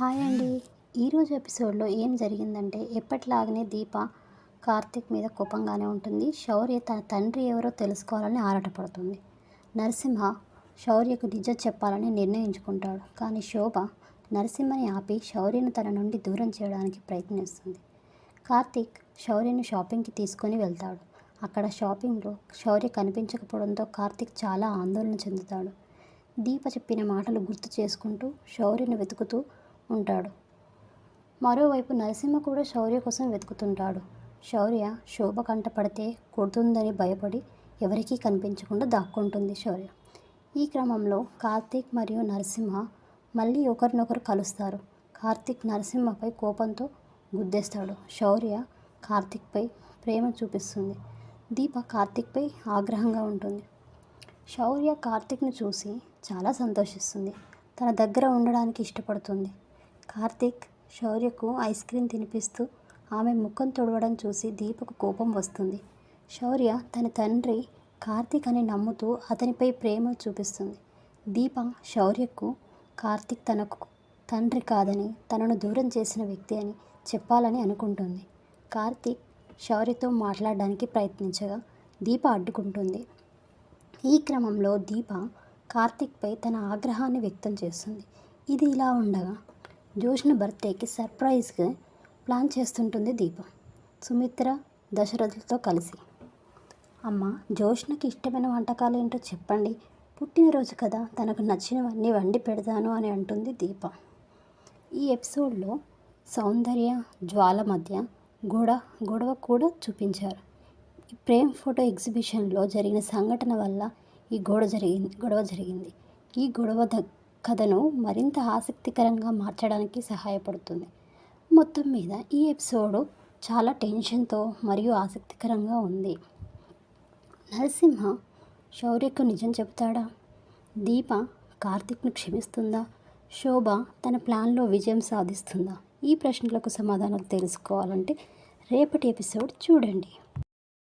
Hi అండి ఈరోజు ఎపిసోడ్లో ఏం జరిగిందంటే ఎప్పటిలాగనే దీప కార్తిక్ మీద కోపంగానే ఉంటుంది. శౌర్య తన తండ్రి ఎవరో తెలుసుకోవాలని ఆరాటపడుతుంది. నరసింహ శౌర్యకు నిజం చెప్పాలని నిర్ణయించుకుంటాడు. కానీ శోభ నరసింహని ఆపి శౌర్యను తన నుండి దూరం చేయడానికి ప్రయత్నిస్తుంది. కార్తిక్ శౌర్యను షాపింగ్కి తీసుకొని వెళ్తాడు. అక్కడ షాపింగ్లో శౌర్య కనిపించకపోవడంతో కార్తిక్ చాలా ఆందోళన చెందుతాడు. దీప చెప్పిన మాటలు గుర్తు చేసుకుంటూ శౌర్యను వెతుకుతూ ఉంటాడు. మరోవైపు నరసింహ కూడా శౌర్య కోసం వెతుకుతుంటాడు. శౌర్య శోభ కంటపడితే కొడుతుందని భయపడి ఎవరికీ కనిపించకుండా దాక్కుంటుంది శౌర్య. ఈ క్రమంలో కార్తీక్ మరియు నరసింహ మళ్ళీ ఒకరినొకరు కలుస్తారు. కార్తీక్ నరసింహపై కోపంతో గుద్దేస్తాడు. శౌర్య కార్తీక్పై ప్రేమ చూపిస్తుంది. దీప కార్తీక్పై ఆగ్రహంగా ఉంటుంది. శౌర్య కార్తీక్ను చూసి చాలా సంతోషిస్తుంది. తన దగ్గర ఉండడానికి ఇష్టపడుతుంది. కార్తీక్ శౌర్యకు ఐస్ క్రీమ్ తినిపిస్తూ ఆమె ముఖం తుడవడం చూసి దీపకు కోపం వస్తుంది. శౌర్య తన తండ్రి కార్తీక్ అని నమ్ముతూ అతనిపై ప్రేమ చూపిస్తుంది. దీప శౌర్యకు కార్తీక్ తనకు తండ్రి కాదని తనను దూరం చేసిన వ్యక్తి అని చెప్పాలని అనుకుంటుంది. కార్తీక్ శౌర్యతో మాట్లాడడానికి ప్రయత్నించగా దీప అడ్డుకుంటుంది. ఈ క్రమంలో దీప కార్తీక్పై తన ఆగ్రహాన్ని వ్యక్తం చేస్తుంది. ఇది ఇలా ఉండగా జోష్న బర్త్డేకి సర్ప్రైజ్గా ప్లాన్ చేస్తుంటుంది దీప. సుమిత్ర దశరథులతో కలిసి. అమ్మ జోష్నకి ఇష్టమైన వంటకాలు ఏంటో చెప్పండి. పుట్టినరోజు కదా తనకు నచ్చినవన్నీ వండి పెడతాను అని అంటుంది దీప. ఈ ఎపిసోడ్లో సౌందర్య జ్వాల మధ్య గొడ గొడవ కూడా చూపించారు. ఈ ప్రేమ్ ఫోటో ఎగ్జిబిషన్లో జరిగిన సంఘటన వల్ల ఈ గొడవ జరిగింది గొడవ జరిగింది. ఈ గొడవ కథను మరింత ఆసక్తికరంగా మార్చడానికి సహాయపడుతుంది. మొత్తం మీద ఈ ఎపిసోడ్ చాలా టెన్షన్తో మరియు ఆసక్తికరంగా ఉంది. నరసింహ శౌర్యకు నిజం చెబుతాడా? దీప కార్తిక్ను క్షమిస్తుందా? శోభ తన ప్లాన్లో విజయం సాధిస్తుందా? ఈ ప్రశ్నలకు సమాధానాలు తెలుసుకోవాలంటే రేపటి ఎపిసోడ్ చూడండి.